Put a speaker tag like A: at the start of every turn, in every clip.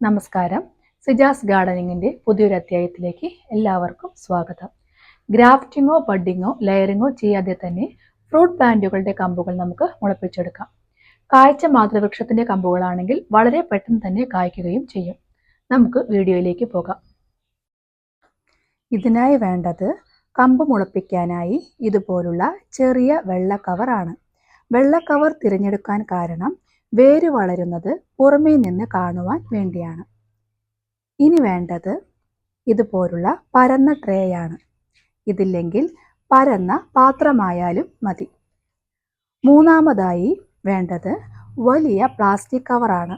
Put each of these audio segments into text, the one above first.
A: നമസ്കാരം. സിജാസ് ഗാർഡനിങ്ങിന്റെ പുതിയൊരു അധ്യായത്തിലേക്ക് എല്ലാവർക്കും സ്വാഗതം. ഗ്രാഫ്റ്റിങ്ങോ ബഡിങ്ങോ ലെയറിങ്ങോ ചെയ്യാതെ തന്നെ ഫ്രൂട്ട് പ്ലാന്റുകളുടെ കമ്പുകൾ നമുക്ക് മുളപ്പിച്ചെടുക്കാം. കാഴ്ച മാതൃവൃക്ഷത്തിന്റെ കമ്പുകളാണെങ്കിൽ വളരെ പെട്ടെന്ന് തന്നെ കായ്ക്കുകയും ചെയ്യും. നമുക്ക് വീഡിയോയിലേക്ക് പോകാം. ഇതിനായി വേണ്ടത് കമ്പ് മുളപ്പിക്കാനായി ഇതുപോലുള്ള ചെറിയ വെള്ള കവറാണ്. വെള്ള കവർ തിരഞ്ഞെടുക്കാൻ കാരണം വേര് വളരുന്നത് പുറമേ നിന്ന് കാണുവാൻ വേണ്ടിയാണ്. ഇനി വേണ്ടത് ഇതുപോലുള്ള പരന്ന ട്രേയാണ്. ഇതില്ലെങ്കിൽ പരന്ന പാത്രമായാലും മതി. മൂന്നാമതായി വേണ്ടത് വലിയ പ്ലാസ്റ്റിക് കവറാണ്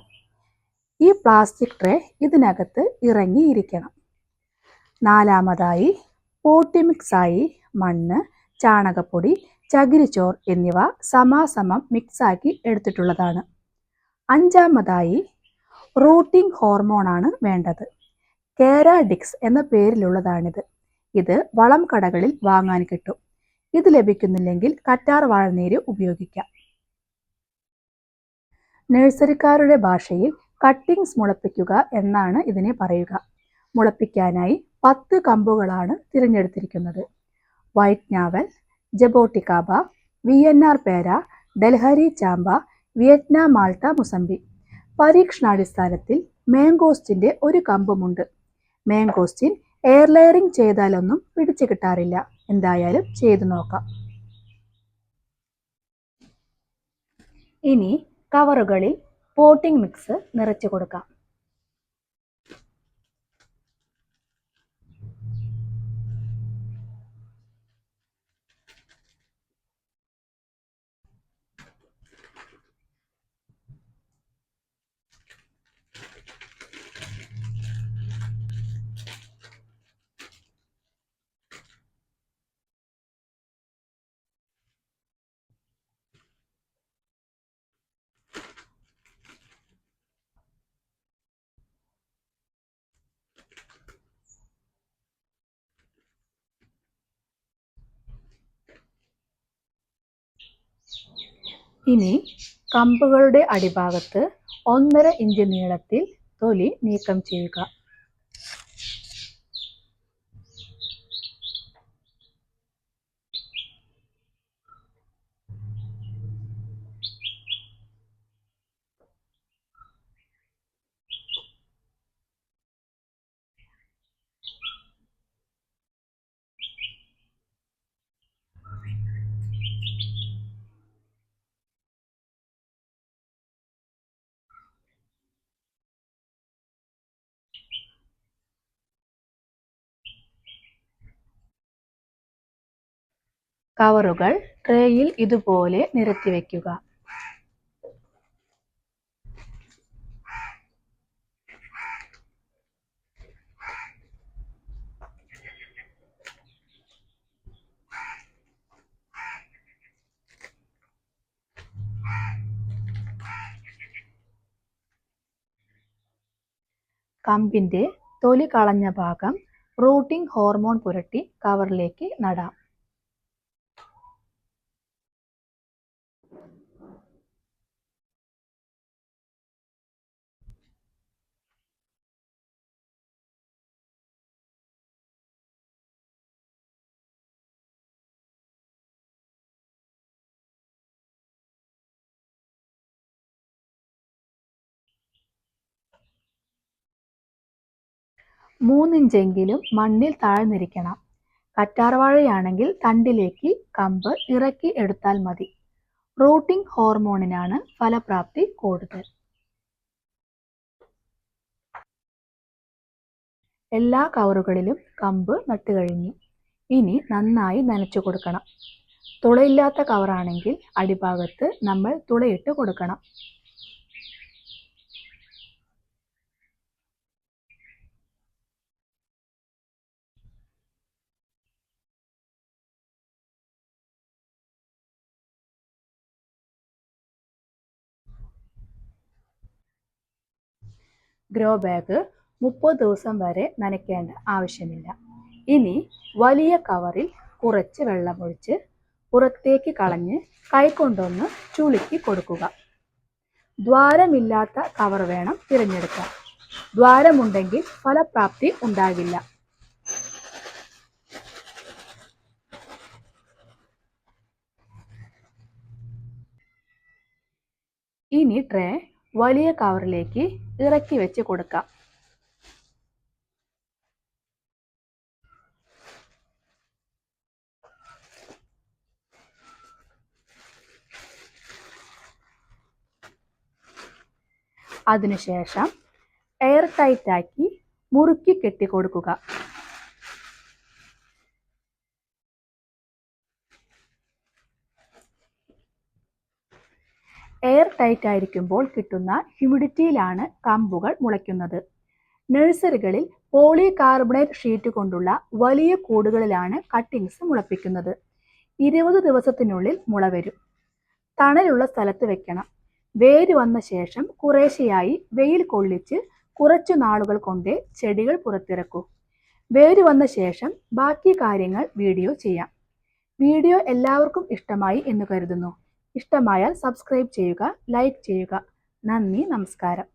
A: ഈ പ്ലാസ്റ്റിക് ട്രേ ഇതിനകത്ത് ഇറങ്ങിയിരിക്കണം. നാലാമതായി പോട്ടി മിക്സായി മണ്ണ് ചാണകപ്പൊടി ചകിരിച്ചോർ എന്നിവ സമാസമം മിക്സാക്കി എടുത്തിട്ടുള്ളതാണ്. അഞ്ചാമതായി റൂട്ടിംഗ് ഹോർമോണാണ് വേണ്ടത്. കേരാഡിക്സ് എന്ന പേരിലുള്ളതാണിത്. ഇത് വളം കടകളിൽ വാങ്ങാൻ കിട്ടും. ഇത് ലഭിക്കുന്നില്ലെങ്കിൽ കറ്റാർ വാഴനീര് ഉപയോഗിക്കാം. നഴ്സറിക്കാരുടെ ഭാഷയിൽ കട്ടിങ്സ് മുളപ്പിക്കുക എന്നാണ് ഇതിനെ പറയുക. മുളപ്പിക്കാനായി പത്ത് കമ്പുകളാണ് തിരഞ്ഞെടുത്തിരിക്കുന്നത്. വൈറ്റ് ഞാവൽ ജബോട്ടിക്കാബ വി എൻ ആർ പേര ഡൽഹരി ചാമ്പ വിയറ്റ്നാം മാൾട്ട മുസംബി. പരീക്ഷണാടിസ്ഥാനത്തിൽ മാംഗോസ്റ്റിന്റെ ഒരു കമ്പുമുണ്ട്. മാംഗോസ്റ്റിൻ എയർ ലെയറിംഗ് ചെയ്താലൊന്നും പിടിച്ചു കിട്ടാറില്ല. എന്തായാലും ചെയ്തു നോക്കാം. ഇനി കവറുകളിൽ പോട്ടിംഗ് മിക്സ് നിറച്ചു കൊടുക്കാം. ഇനി കമ്പുകളുടെ അടിഭാഗത്ത് ഒന്നര ഇഞ്ച് നീളത്തിൽ തൊലി നീക്കം ചെയ്യുക. കവറുകൾ ട്രേയിൽ ഇതുപോലെ നിരത്തി വയ്ക്കുക. കമ്പിന്റെ തൊലി കളഞ്ഞ ഭാഗം റൂട്ടിംഗ് ഹോർമോൺ പുരട്ടി കവറിലേക്ക് നടാം. മൂന്നിഞ്ചെങ്കിലും മണ്ണിൽ താഴ്ന്നിരിക്കണം കറ്റാർവാഴയാണെങ്കിൽ തണ്ടിലേക്ക് കമ്പ് ഇറക്കി എടുത്താൽ മതി. റൂട്ടിംഗ് ഹോർമോണിനാണ് ഫലപ്രാപ്തി കൂടുതൽ. എല്ലാ കവറുകളിലും കമ്പ് നട്ടുകഴിഞ്ഞു. ഇനി നന്നായി നനച്ചു കൊടുക്കണം. തുളയില്ലാത്ത കവറാണെങ്കിൽ അടിഭാഗത്ത് നമ്മൾ തുളയിട്ട് കൊടുക്കണം. ഗ്രോ ബാഗ് മുപ്പത് ദിവസം വരെ നനയ്ക്കേണ്ട ആവശ്യമില്ല. ഇനി വലിയ കവറിൽ കുറച്ച് വെള്ളമൊഴിച്ച് പുറത്തേക്ക് കളഞ്ഞ് കൈകൊണ്ടൊന്ന് ചുളുക്കി കൊടുക്കുക. ദ്വാരമില്ലാത്ത കവർ വേണം തിരഞ്ഞെടുക്കാൻ. ദ്വാരമുണ്ടെങ്കിൽ ഫലപ്രാപ്തി ഉണ്ടാകില്ല. ഇനി ട്രേ വലിയ കവറിലേക്ക് ഇറക്കി വെച്ച് കൊടുക്കാം. അതിനുശേഷം എയർ ടൈറ്റാക്കി മുറുക്കി കെട്ടിക്കൊടുക്കുക. എയർ ടൈറ്റ് ആയിരിക്കുമ്പോൾ കിട്ടുന്ന ഹ്യൂമിഡിറ്റിയിലാണ് കമ്പുകൾ മുളയ്ക്കുന്നത്. നഴ്സറികളിൽ പോളി കാർബണേറ്റ് ഷീറ്റ് കൊണ്ടുള്ള വലിയ കൂടുകളിലാണ് കട്ടിങ്സ് മുളപ്പിക്കുന്നത്. ഇരുപത് ദിവസത്തിനുള്ളിൽ മുള വരും. തണലുള്ള സ്ഥലത്ത് വെക്കണം. വേര് വന്ന ശേഷം കുറേശ്ശെയായി വെയിൽ കൊള്ളിച്ച് കുറച്ചു നാളുകൾ കൊണ്ടേ ചെടികൾ പുറത്തിറക്കൂ. വേര് വന്ന ശേഷം ബാക്കി കാര്യങ്ങൾ വീഡിയോ ചെയ്യാം. വീഡിയോ എല്ലാവർക്കും ഇഷ്ടമായി എന്ന് കരുതുന്നു. ഇഷ്ടമായാൽ സബ്സ്ക്രൈബ് ചെയ്യുക ലൈക്ക് ചെയ്യുക. നന്ദി നമസ്കാരം.